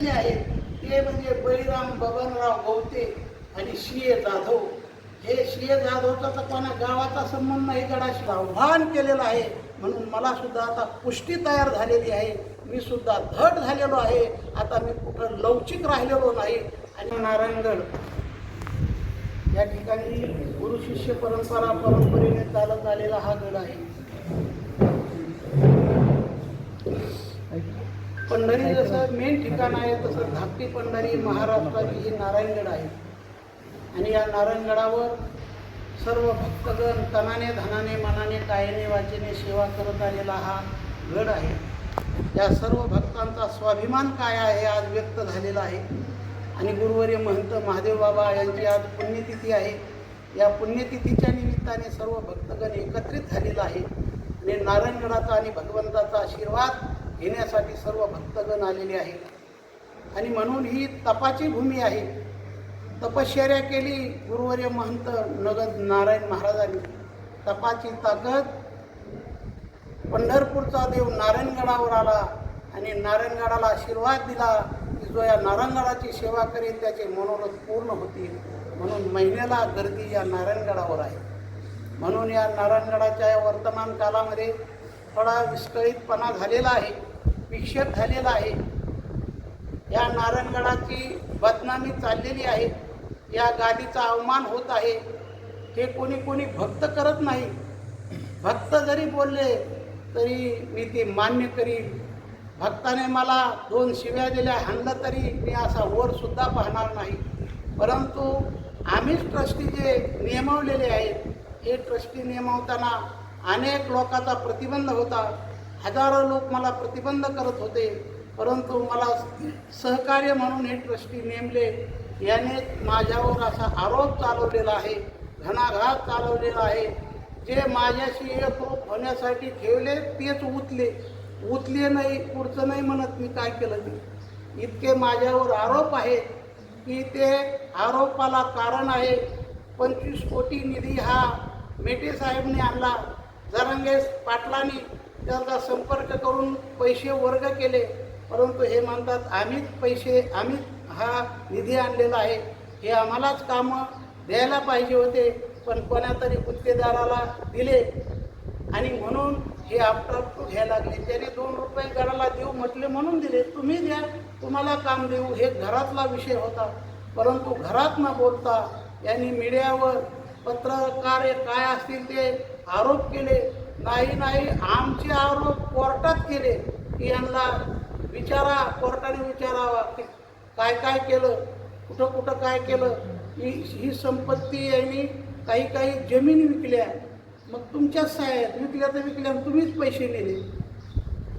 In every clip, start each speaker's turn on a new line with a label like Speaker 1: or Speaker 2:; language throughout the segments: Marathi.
Speaker 1: जे आहेत ते म्हणजे बळीराम बबनराव गवते आणि शिये जाधव. हे शिये जाधवचा तर कोणा गावाचा संबंध नाही गडाशी आव्हान केलेलं आहे. म्हणून मला सुद्धा आता पुष्टी तयार झालेली आहे. मी सुद्धा धट झालेलो आहे. आता मी कुठं लवचिक राहिलेलो नाही. आणि नारायणगड. या ठिकाणी गुरु शिष्य परंपरा परंपरेने चालत आलेला हा गड आहे. पंढरी जसं मेन ठिकाण आहे तसं धाकटी पंढरी महाराष्ट्राची ही नारायणगड आहे. आणि या नारायणगडावर सर्व भक्तगण तनाने धनाने मनाने कायने वाचेने सेवा करत आलेला हा गड आहे. या सर्व भक्तांचा स्वाभिमान काय आहे आज व्यक्त झालेला आहे. आणि गुरुवर्य महंत महादेव बाबा यांची आज पुण्यतिथी आहे. या पुण्यतिथीच्या निमित्ताने सर्व भक्तगण एकत्रित झालेला आहे. आणि नारायणगडाचा आणि भगवंताचा आशीर्वाद घेण्यासाठी सर्व भक्तगण आलेले आहेत. आणि म्हणून ही तपाची भूमी आहे. तपश्चर्या केली गुरुवर्य महंत नगद नारायण महाराजांनी. तपाची ताकद पंढरपूरचा देव नारायणगडावर आला आणि नारायणगडाला आशीर्वाद दिला की जो या नारायणगडाची सेवा करेल त्याचे मनोरथ पूर्ण होतील. म्हणून महिन्याला गर्दी या नारायणगडावर आहे. म्हणून या नारायणगडाच्या या वर्तमान कालामध्ये थोडा विस्कळीतपणा झालेला आहे. विक्षेप झालेला आहे. या नारायणगडाची बदनामी चाललेली आहे. या गादीचा अवमान होत आहे. हे कोणी कोणी भक्त करत नाही. भक्त जरी बोलले तरी मी ते मान्य करीन. भक्ताने मला दोन शिव्या दिल्या हाणलं तरी मी असा वरसुद्धा पाहणार नाही. परंतु आम्हीच ट्रस्टी जे नियमवलेले आहेत हे ट्रस्टी नियमवताना अनेक लोकांचा प्रतिबंध होता. हजारो लोक मला प्रतिबंध करत होते परंतु मला सहकार्य म्हणून हे ट्रस्टी नेमले. याने माझ्यावर असा आरोप चालवलेला आहे घणाघात चालवलेला आहे. जे माझ्याशी एकरूप होण्यासाठी ठेवले तेच उतले. उतले नाही पुढचं नाही म्हणत मी काय केलं मी. इतके माझ्यावर आरोप आहेत की ते आरोपाला कारण आहे. पंचवीस कोटी निधी हा मेटे साहेबने आणला. जरंगेश पाटलांनी त्याचा संपर्क करून पैसे वर्ग केले. परंतु हे म्हणतात आम्हीच पैसे आम्हीच हा निधी आणलेला आहे. हे आम्हालाच कामं द्यायला पाहिजे होते पण कोणातरी गुत्तेदाराला दिले. आणि म्हणून हे आपटापटू घ्यायला लागले. त्याने दोन रुपये घराला देऊ म्हटले म्हणून दिले. तुम्ही द्या तुम्हाला काम देऊ. हे घरातला विषय होता. परंतु घरात न बोलता यांनी मीडियावर पत्रकार काय असतील ते आरोप केले. नाही नाही आमचे आरोप कोर्टात केले. की यांना विचारा कोर्टाने विचारावा की काय काय केलं कुठं कुठं काय केलं. ही ही संपत्ती यांनी काही काही जमीन विकल्या. मग तुमच्याच साहेब विकल्या तर विकल्या तुम्हीच पैसे नेले.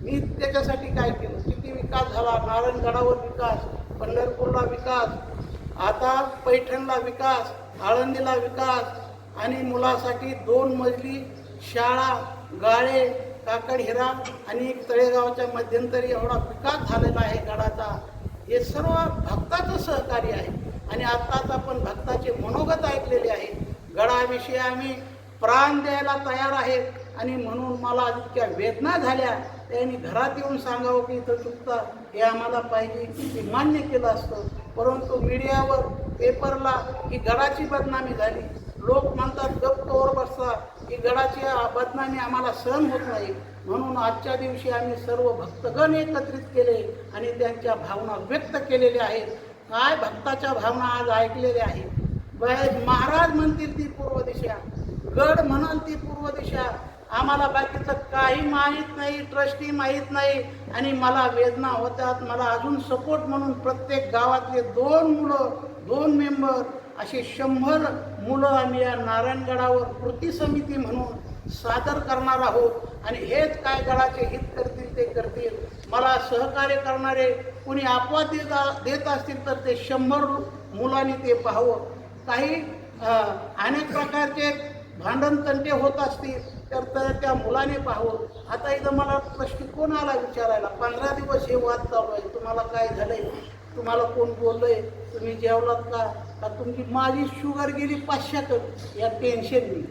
Speaker 1: मी त्याच्यासाठी काय केलं? किती विकास झाला? नारायणगडावर विकास पंढरपूरला विकास आता पैठणला विकास आळंदीला विकास आणि मुलासाठी दोन मजली शाळा गाळे काकड हिरा आणि तळेगावच्या मध्यंतरी एवढा विकास झालेला आहे गडाचा. हे सर्व भक्ताचं सहकार्य आहे. आणि आत्ताच आपण भक्ताचे मनोगत ऐकलेले आहे. गडाविषयी आम्ही प्राण द्यायला तयार आहेत. आणि म्हणून मला इतक्या वेदना झाल्या. त्यांनी घरात येऊन सांगावं की इथं चुकता. हे आम्हाला पाहिजे. ते मान्य केलं असतं. परंतु मीडियावर पेपरला ही गडाची बदनामी झाली. लोक म्हणतात गप्प तोवर बसतात ही गडाची बदनामी आम्हाला सहन होत नाही. म्हणून आजच्या दिवशी आम्ही सर्व भक्तगण एकत्रित केले आणि त्यांच्या भावना व्यक्त केलेल्या आहेत. काय भक्ताच्या भावना आज ऐकलेल्या आहेत? महाराज म्हणतील ती पूर्व दिशा. गड म्हणाल ती पूर्व दिशा. आम्हाला बाकीचं काही माहीत नाही ट्रस्टी माहीत नाही. आणि मला वेदना होतात मला अजून सपोर्ट म्हणून प्रत्येक गावातले दोन मुलं दोन मेंबर असे शंभर मुलं आम्ही या नारायणगडावर कृती समिती म्हणून सादर करणार आहोत. आणि हेच काय गडाचे हित करतील ते करतील. मला सहकार्य करणारे कुणी आपवा देत देत असतील तर ते शंभर मुलांनी ते पाहावं. काही अनेक प्रकारचे भांडण तंटे होत असतील तर तर त्या मुलाने पाहावं. आता इथं मला प्रश्न कोण आला विचारायला? पंधरा दिवस हे वाद चालू आहे. तुम्हाला काय झालंय? तुम्हाला कोण बोललंय? तुम्ही जेवलात का? का तुमची माझी शुगर गेली पाचशेकडे या टेन्शननी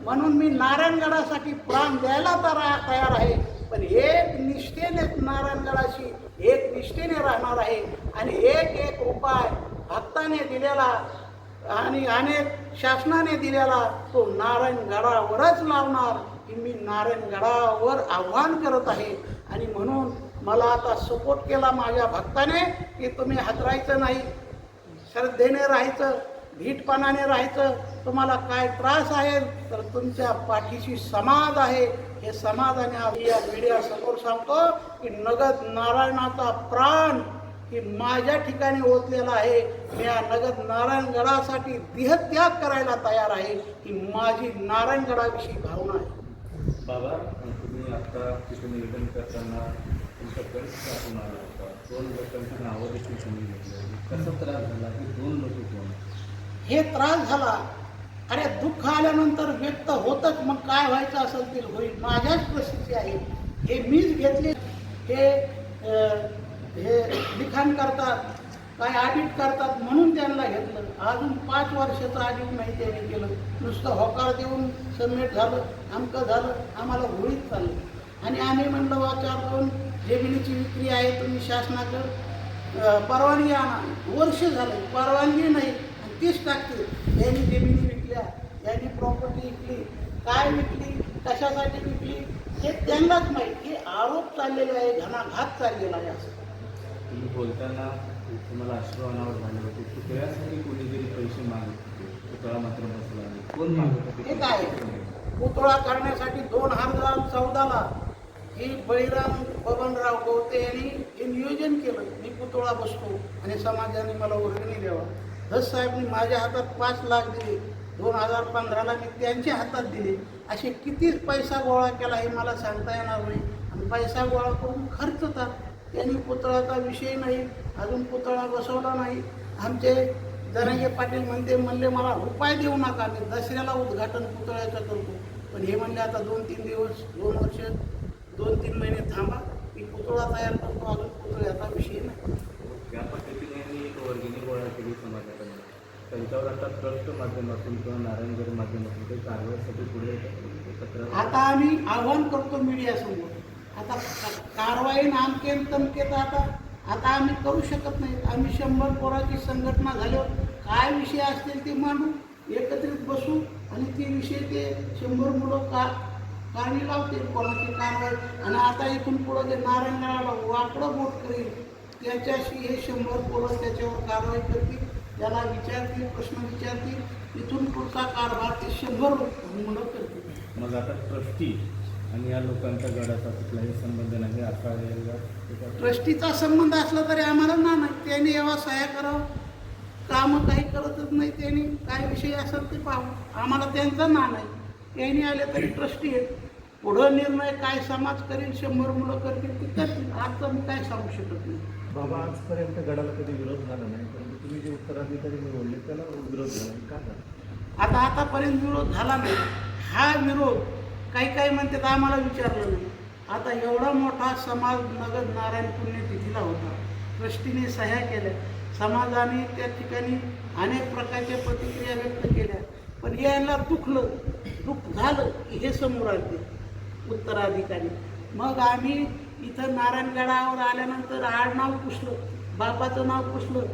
Speaker 1: म्हणून मी नारायणगडासाठी प्राण द्यायला तर तयार आहे पण एक निष्ठेने नारायणगडाशी एक निष्ठेने राहणार आहे. आणि एक एक उपाय भक्ताने दिलेला आणि अनेक शासनाने दिलेला तो नारायणगडावरच लावणार की मी नारायणगडावर आव्हान करत आहे. आणि म्हणून मला आता सपोर्ट केला माझ्या भक्ताने की तुम्ही हातरायचं नाही श्रद्धेने राहायचं धीटपणाने राहायचं तुम्हाला काय त्रास आहे तर तुमच्या पाठीशी समाज आहे. हे समाजाने आम्ही या मीडिया समोर सांगतो की नगद नारायणाचा प्राण ही माझ्या ठिकाणी ओतलेला आहे. मी या नगद नारायणगडासाठी देहत्याग करायला तयार आहे. ही माझी नारायणगडाविषयी भावना आहे.
Speaker 2: बाबा तुम्ही आता तिथे निवेदन करताना आपण आला होता दोन लोकांची नावं देखील तुम्ही घेतली त्रास झाला दोन लोक कोण
Speaker 1: हे त्रास झाला. अरे दुःख आल्यानंतर व्यक्त होतच मग काय व्हायचं असेल ते होईल. माझ्याच प्रसिद्धी आहे. हे मीच घेतले. हे हे लिखाण करतात काय ऑडिट करतात म्हणून त्यांना घेतलं. अजून पाच वर्षाचं ऑडिट नाही त्यांनी केलं. नुसतं होकार देऊन सबमिट झालं आमकं झालं आम्हाला होळीत चाललं. आणि आम्ही म्हणलं बा जमिनीची विक्री आहे तुम्ही शासनाकडं परवानगी आणा. वर्ष झालं परवानगी नाही. आणि तीच टाकते यांनी जमिनी विकल्या यांनी प्रॉपर्टी विकली काय विकली कशासाठी विकली हे त्यांनाच माहीत. हे आरोप चाललेले आहे घणाघात चाललेला आहे असं.
Speaker 2: तुम्ही बोलताना तुम्हाला अश्रवणावर झाले होते पुतळ्यासाठी कोणीतरी पैसे मागत होते पुतळा मात्र बसला नाही. कोण मागत होते?
Speaker 1: हे काय? पुतळा करण्यासाठी दोन हजार चौदाला ही बळीराम बबनराव गवते यांनी हे नियोजन केलं. मी पुतळा बसतो आणि समाजाने मला वर्गणी द्यावा. धस साहेबनी माझ्या हातात पाच लाख दिले. दोन हजार पंधराला मी त्यांच्या हातात दिले. असे किती पैसा गोळा केला हे मला सांगता येणार नाही. आणि पैसा गोळा करून खर्च खर्चतात त्यांनी पुतळाचा विषय नाही अजून पुतळा बसवला नाही. आमचे धनंजय पाटील म्हणते म्हणले मला उपाय देऊ नका मी दसऱ्याला उद्घाटन पुतळ्याचं करतो. पण हे म्हणले आता दोन तीन दिवस दोन वर्ष दोन तीन महिने थांबा मी पुतळा तयार करतो अजून पुतळ्याचा विषय नाही.
Speaker 2: पद्धतीने मी एक गोळा केली त्यांच्यावर आता ट्रस्ट माध्यमातून किंवा नारायणगड माध्यमातून ते कारवाईसाठी पुढे येतात.
Speaker 1: आता आम्ही आव्हान करतो मीडिया समोर. आता कारवाई नामकेन तमकेत आता आता आम्ही करू शकत नाही. आम्ही शंभर पोराची संघटना झाल्यावर काय विषय असतील ते मांडू एकत्रित बसू आणि ते विषय ते शंभर मुलं का कारणी लावतील कोणाची कारवाई आणि आता इथून पुढं जे नारायणगडाला वाकडं बोट करेल त्याच्याशी हे शंभर पोरं त्याच्यावर कारवाई करतील. त्याला विचारतील प्रश्न विचारतील. इथून पुढचा कारभार ते शंभर मुलं करतील.
Speaker 2: मग आता ट्रस्टी आणि या लोकांच्या गडाचा कुठलाही संबंध नाही असा
Speaker 1: ट्रस्टीचा संबंध असला तरी आम्हाला ना नाही. त्यांनी यावा सहाय्य करावं. कामं काही करतच नाही त्यांनी. काय विषय असेल ते पाहू. आम्हाला त्यांचा ना नाही. त्यांनी आले तरी ट्रस्टी आहेत. पुढं निर्णय काय समाज करेल शंभर मुलं करतील ते करतील आजचं मी काय सांगू शकत नाही.
Speaker 3: बाबा आजपर्यंत गडाला कधी विरोध झाला नाही परंतु तुम्ही जे उत्तराधिकारी निवडले त्याला विरोध झाला नाही. का झाला?
Speaker 1: आता आतापर्यंत विरोध झाला नाही. हा विरोध काही काही म्हणतात आम्हाला विचारलं नाही. आता एवढा मोठा समाज नगद नारायण पुण्यतिथीला होता. ट्रस्टीने सह्या केल्या. समाजाने त्या ठिकाणी अनेक प्रकारच्या प्रतिक्रिया व्यक्त केल्या. पण यायला दुखलं. दुःख झालं की हे समोर आले उत्तराधिकारी. मग आम्ही इथं नारायणगडावर आल्यानंतर आडनाव पुसलं बापाचं नाव पुसलं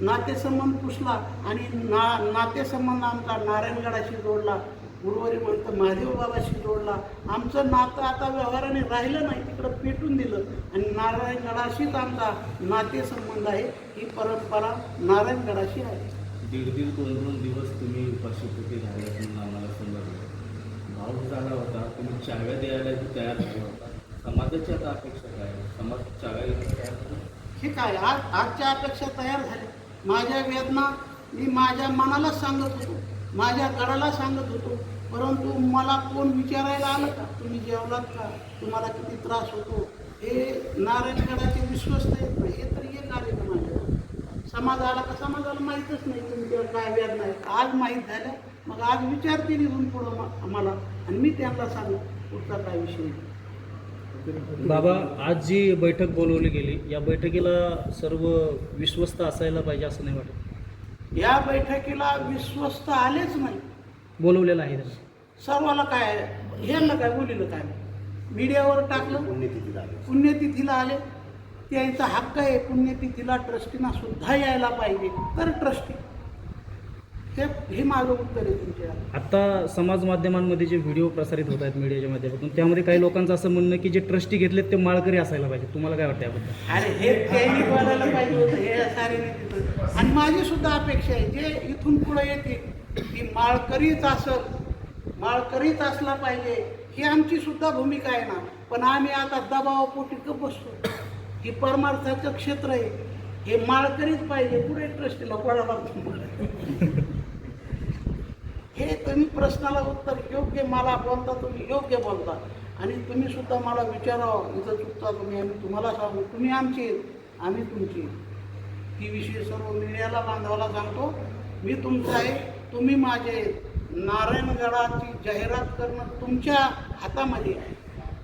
Speaker 1: नातेसंबंध पुसला आणि ना नातेसंबंध आमचा नारायणगडाशी जोडला गुरुवारी म्हणतं महादेव बाबाशी जोडला. आमचं नातं आता व्यवहाराने राहिलं नाही तिकडं पेटून दिलं आणि नारायणगडाशीच आमचा नातेसंबंध आहे ही परंपरा नारायणगडाशी आहे.
Speaker 2: दीड दीड दोन दोन दिवस तुम्ही उपाशी राहिले आम्हाला भाव झाला होता. तुम्ही चाव्या द्यायला तयार झाला होता. समाजाची आता अपेक्षा काय समाज चाव्या घ्यायला तयार झाला?
Speaker 1: हे काय? आज आजच्या अपेक्षा तयार झाल्या. माझ्या वेदना मी माझ्या मनाला सांगत होतो. माझ्या गडाला सांगत होतो. परंतु मला कोण विचारायला आलं का? तुम्ही जेवलात का? तुम्हाला किती त्रास होतो? हे नारायणगडाचे विश्वस्त येत नाही हे तर एक आले का माझ्या समाजाला का समाजाला माहीतच नाही. तुमच्यावर काय वेदना आहेत. आज माहीत झालं मग आज विचारतील इथून पुढं आम्हाला. आणि मी त्यांना सांगू पुढचा काय विषय.
Speaker 4: बाबा आज जी बैठक बोलवली गेली या बैठकीला सर्व विश्वस्त असायला पाहिजे असं नाही वाटत?
Speaker 1: या बैठकीला विश्वस्त आलेच नाही.
Speaker 4: बोलवलेलं आहे.
Speaker 1: सर्वाला काय ह्यांना काय बोलिलं काय? मीडियावर टाकलं. पुण्यतिथीला आले. त्यांचा हक्क आहे पुण्यतिथीला ट्रस्टीना सुद्धा यायला पाहिजे तर ट्रस्टी हे हे माझं उत्तर आहे तुमच्या.
Speaker 4: आता समाज माध्यमांमध्ये जे व्हिडिओ प्रसारित होत आहेत मीडियाच्या माध्यमातून त्यामध्ये काही लोकांचं असं म्हणणं की जे ट्रस्टी घेतलेत ते माळकरी असायला पाहिजे तुम्हाला काय वाटतं याबद्दल?
Speaker 1: अरे हे त्यांनी बोलायला पाहिजे होतं हे सारे आणि माझी सुद्धा अपेक्षा आहे जे इथून पुढे येते ती माळकरीच असल माळकरीच असला पाहिजे ही आमची सुद्धा भूमिका आहे ना. पण आम्ही आता दबावापोटी का बसतो. ही परमार्थाचं क्षेत्र आहे. हे माळकरीच पाहिजे पुढे ट्रस्टीला कोणाला हे तुम्ही प्रश्नाला उत्तर योग्य मला बोलता तुम्ही योग्य बोलता. आणि तुम्ही सुद्धा मला विचारावं इथं चुकता तुम्ही आम्ही तुम्हाला सांगू तुम्ही आमची आम्ही तुमची ही विषय सर्व मीडियाला बांधवाला सांगतो. मी तुमचा आहे तुम्ही माझे नारायणगडाची जाहिरात करणं तुमच्या हातामध्ये आहे.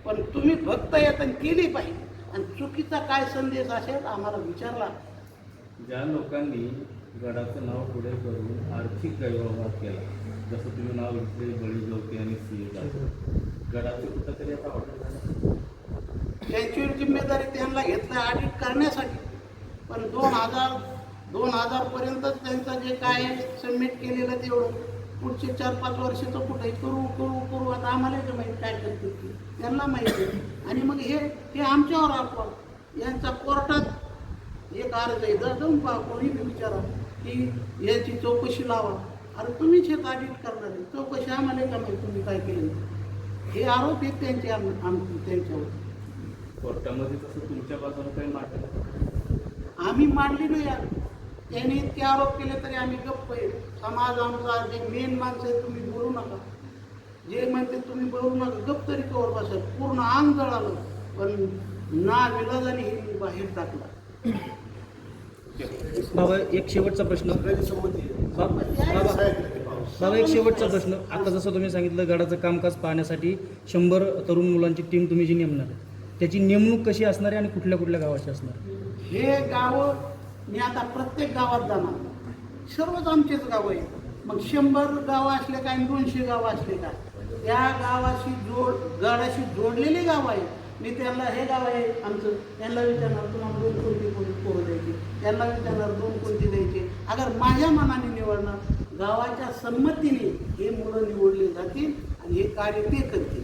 Speaker 1: पण तुम्ही भक्त यातन केली पाहिजे. आणि चुकीचा काय संदेश असेल आम्हाला विचारला.
Speaker 2: ज्या लोकांनी गडाचं नाव पुढे करून आर्थिक गैरव्यवहार केला जसं तुम्ही नाव घेतले बळी जोते आणि सी ए गडाचे कुठं तरी आता ऑर्डर
Speaker 1: त्यांची जिम्मेदारी त्यांना घेतलं ऑडिट करण्यासाठी. पण दोन हजार दोन हजारपर्यंतच त्यांचं जे काय सबमिट केलेलं तेवढं. पुढचे चार पाच वर्षाचं कुठे करू करू करू आता आम्हाला जे माहीत काय करतील त्यांना माहिती आहे. आणि मग हे हे आमच्यावर आपण यांचा कोर्टात एक अर्ज आहे. जा जाऊन पहा कोणी बी विचारा की याची चौकशी लावा. अरे तुम्हीच हे ऑडिट करणार आहे चौकशी आम्हाला का माहिती तुम्ही काय केलं? हे आरोप आहेत त्यांचे आम आम त्यांच्यावर.
Speaker 2: कोर्टामध्ये तसं तुमच्या बाजूने काही मांडलं
Speaker 1: आम्ही मांडली नाही यार. त्यांनी इतके आरोप केले तरी आम्ही गप्प आहे. समाज आमचा जे मेन माणसं आहे तुम्ही बोलू नका. जे म्हणते तुम्ही बोलू नका. गप्प तरी कवर बसेल पूर्ण अंग जळालं पण ना विलाजाने हे बाहेर टाकला
Speaker 4: बाबा एक शेवटचा प्रश्न. बाबा एक शेवटचा प्रश्न. आता जसं तुम्ही सांगितलं गडाचं कामकाज पाहण्यासाठी शंभर तरुण मुलांची टीम तुम्ही जी नेमणार आहे त्याची नेमणूक कशी असणार आहे आणि कुठल्या कुठल्या गावाची असणार
Speaker 1: हे गावं मी आता प्रत्येक गावात जाणार. सर्वच आमचेच गावं आहे. मग शंभर गावं असले काय दोनशे गावं असले काय? त्या गावाशी जोड गडाशी जोडलेली गाव आहे. मी त्यांना हे गाव आहे आमचं. त्यांना विचारणार तुम्हाला दोन कोणती कोणती पोरं द्यायची त्यांना विचारणार दोन कोणती द्यायचे? अगर माझ्या मनाने निवडणार गावाच्या संमतीने हे मुलं निवडले जातील आणि हे कार्य ते करतील.